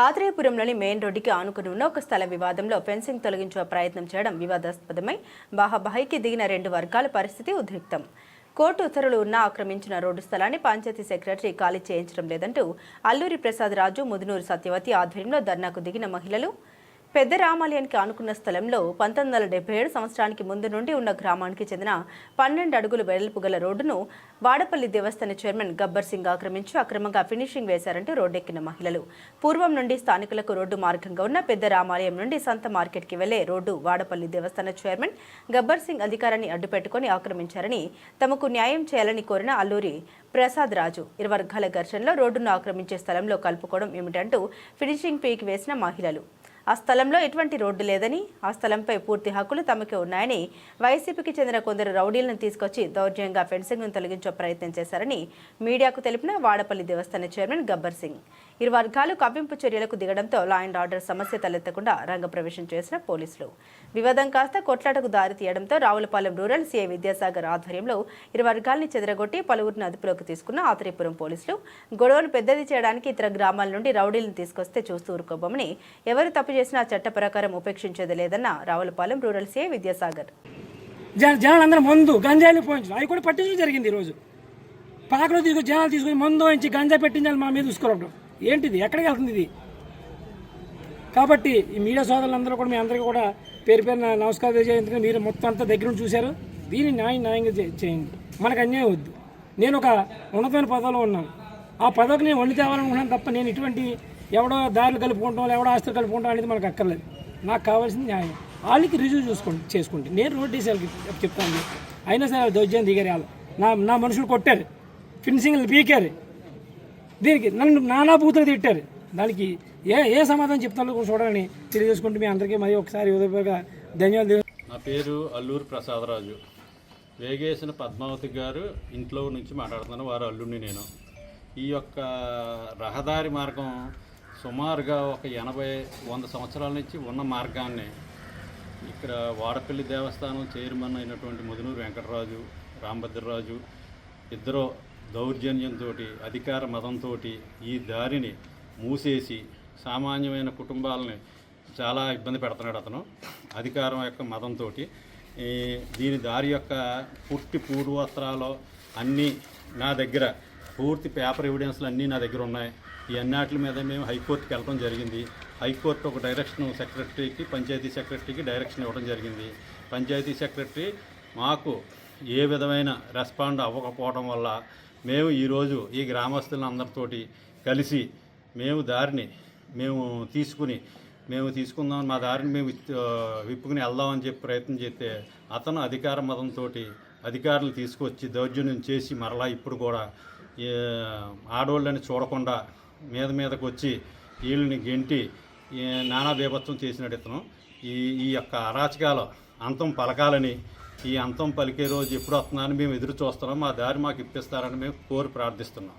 ఆత్రేయపురంలోని main రోడ్డుకి ఆనుకుని ఉన్న ఒక స్థల వివాదంలో ఫెన్సింగ్ తొలగించే ప్రయత్నం చేయడం వివాదాస్పదమై బాహాబాహికి దిగిన రెండు వర్గాల పరిస్థితి ఉద్రిక్తం. కోర్టు ఉత్తర్వులు ఉన్నా ఆక్రమించిన రోడ్డు స్థలాన్ని పంచాయతీ సెక్రటరీ ఖాళీ చేయించడం లేదంటూ అల్లూరి ప్రసాద్ రాజు ముదునూరు సత్యవతి ఆధ్వర్యంలో ధర్నాకు దిగిన మహిళలు పెద్ద రామాలయానికి ఆనుకున్న స్థలంలో పంతొమ్మిది వందల డెబ్బై ఏడు సంవత్సరానికి ముందు నుండి ఉన్న గ్రామానికి చెందిన పన్నెండు అడుగులు వెడల్పు గల రోడ్డును వాడపల్లి దేవస్థాన చైర్మన్ గబ్బర్ సింగ్ ఆక్రమించి అక్రమంగా ఫినిషింగ్ వేశారంటూ రోడ్డెక్కిన మహిళలు. పూర్వం నుండి స్థానికులకు రోడ్డు మార్గంగా ఉన్న పెద్ద రామాలయం నుండి సంత మార్కెట్కి వెళ్ళే రోడ్డు వాడపల్లి దేవస్థాన చైర్మన్ గబ్బర్ సింగ్ అధికారాన్ని అడ్డుపెట్టుకుని ఆక్రమించారని తమకు న్యాయం చేయాలని కోరిన అల్లూరి ప్రసాద్ రాజు. ఇరు వర్గాల ఘర్షణలో రోడ్డును ఆక్రమించే స్థలంలో కలుపుకోవడం ఏమిటంటూ ఫినిషింగ్ పీకి వేసిన మహిళలు. ఆ స్థలంలో ఎటువంటి రోడ్డు లేదని ఆ స్థలంపై పూర్తి హక్కులు తమకే ఉన్నాయని వైసీపీకి చెందిన కొందరు రౌడీలను తీసుకొచ్చి దౌర్జన్యంగా ఫెన్సింగ్ను తొలగించే ప్రయత్నం చేశారని మీడియాకు తెలిపిన వాడపల్లి దేవస్థాన చైర్మన్ గబ్బర్ సింగ్. ఇరు వర్గాలు కవ్వింపు చర్యలకు దిగడంతో లా అండ్ ఆర్డర్ సమస్య తలెత్తకుండా రంగప్రవేశం చేసిన పోలీసులు. వివాదం కాస్త కొట్లాటకు దారి తీయడంతో రావులపాలెం రూరల్ సీఐ విద్యాసాగర్ ఆధ్వర్యంలో ఇరు వర్గాల్ని చెదరగొట్టి పలువురిని అదుపులోకి తీసుకున్న ఆత్రేయపురం పోలీసులు గొడవను పెద్దది చేయడానికి ఇతర గ్రామాల నుండి రౌడీలను తీసుకొస్తే చూస్తూ ఊరుకోబోమని ఎవరు తప్పు చేసినా చట్ట ప్రకారం ఉపేక్షించేది లేదన్న రావులపాలెం రూరల్ సీఐ విద్యాసాగర్. జన మందు గంజాయిని పోయించారు అవి కూడా పట్టించడం జరిగింది ఈరోజు. పాకలో తీసుకుని జనాలు తీసుకుని మందు వేయించి గంజా పెట్టించాలి మా మీద చూసుకోవడం ఏంటిది? ఎక్కడికి వెళ్తుంది ఇది? కాబట్టి ఈ మీడియా సోదరులందరూ కూడా మీ అందరికీ కూడా పేరు పేరున నమస్కారం తెలియజేయందుకు మీరు మొత్తం అంతా దగ్గర నుంచి చూశారు. దీన్ని న్యాయం న్యాయంగా చేయండి. మనకు అన్యాయం వద్దు. నేను ఒక ఉన్నతమైన పదవిలో ఉన్నాను. ఆ పదవికి నేను వండి తేవాలనుకున్నాను తప్ప నేను ఇటువంటి ఎవడో దారులు కలుపుకుంటాం ఎవడో ఆస్తులు కలుపుకుంటాం అనేది మనకు అక్కర్లేదు. నాకు కావాల్సింది న్యాయం. వాళ్ళకి రిజ్యూ చూసుకోండి చేసుకుంటే. నేను రోడ్ వేసి చెప్తాను. అయినా సరే వాళ్ళు దౌర్జన్యం దిగారు వాళ్ళు నా నా మనుషులు కొట్టారు. ఫినిషింగ్లు పీకారు. దీనికి నన్ను నానా బూతులు తిట్టారు. దానికి ఏ ఏ సమాధానం చెప్తానో చూడాలని తెలియజేసుకుంటే మీ అందరికీ మరి ఒకసారి ఉదయపూర్వక ధన్యవాదాలు. నా పేరు అల్లూరు ప్రసాదరాజు. వేగేసిన పద్మావతి గారు ఇంట్లో నుంచి మాట్లాడుతున్నాను వారు అల్లుడిని నేను. ఈ యొక్క రహదారి మార్గం సుమారుగా ఒక ఎనభై వంద సంవత్సరాల నుంచి ఉన్న మార్గాన్ని ఇక్కడ వాడపల్లి దేవస్థానం చైర్మన్ అయినటువంటి ముదునూరు వెంకటరాజు రాంభద్రరాజు ఇద్దరు దౌర్జన్యంతో అధికార మతంతో ఈ దారిని మూసేసి సామాన్యమైన కుటుంబాలని చాలా ఇబ్బంది పెడుతున్నాడు అతను. అధికారం యొక్క మతంతో దీని దారి యొక్క పుట్టి పూర్వోత్తరాలు అన్నీ నా దగ్గర పూర్తి పేపర్ ఎవిడెన్స్లు అన్నీ నా దగ్గర ఉన్నాయి. ఈ అన్నిటి మీద మేము హైకోర్టుకి వెళ్ళడం జరిగింది. హైకోర్టు ఒక డైరెక్షన్ సెక్రటరీకి పంచాయతీ సెక్రటరీకి డైరెక్షన్ ఇవ్వడం జరిగింది. పంచాయతీ సెక్రటరీ మాకు ఏ విధమైన రెస్పాండ్ అవ్వకపోవడం వల్ల మేము ఈరోజు ఈ గ్రామస్తులందరితోటి కలిసి మేము దారిని మేము తీసుకుని మేము తీసుకుందాం మా దారిని మేము విత్- విప్పుకుని వెళ్దామని చెప్పి ప్రయత్నం చేస్తే అతను అధికార మతంతో అధికారులు తీసుకొచ్చి దౌర్జన్యం చేసి మరలా ఇప్పుడు కూడా ఆడవాళ్ళని చూడకుండా మీద మీదకు వచ్చి వీళ్ళని గెంటి ఈ నానా బీభత్సం చేసినాడు ఇతను. ఈ ఈ యొక్క అరాచకాలు అంతం పలకాలని ఈ అంతం పలికే రోజు ఎప్పుడు వస్తున్నారని మేము ఎదురు చూస్తున్నాం. మా దారి మాకు ఇప్పిస్తారని మేము కోరి ప్రార్థిస్తున్నాం.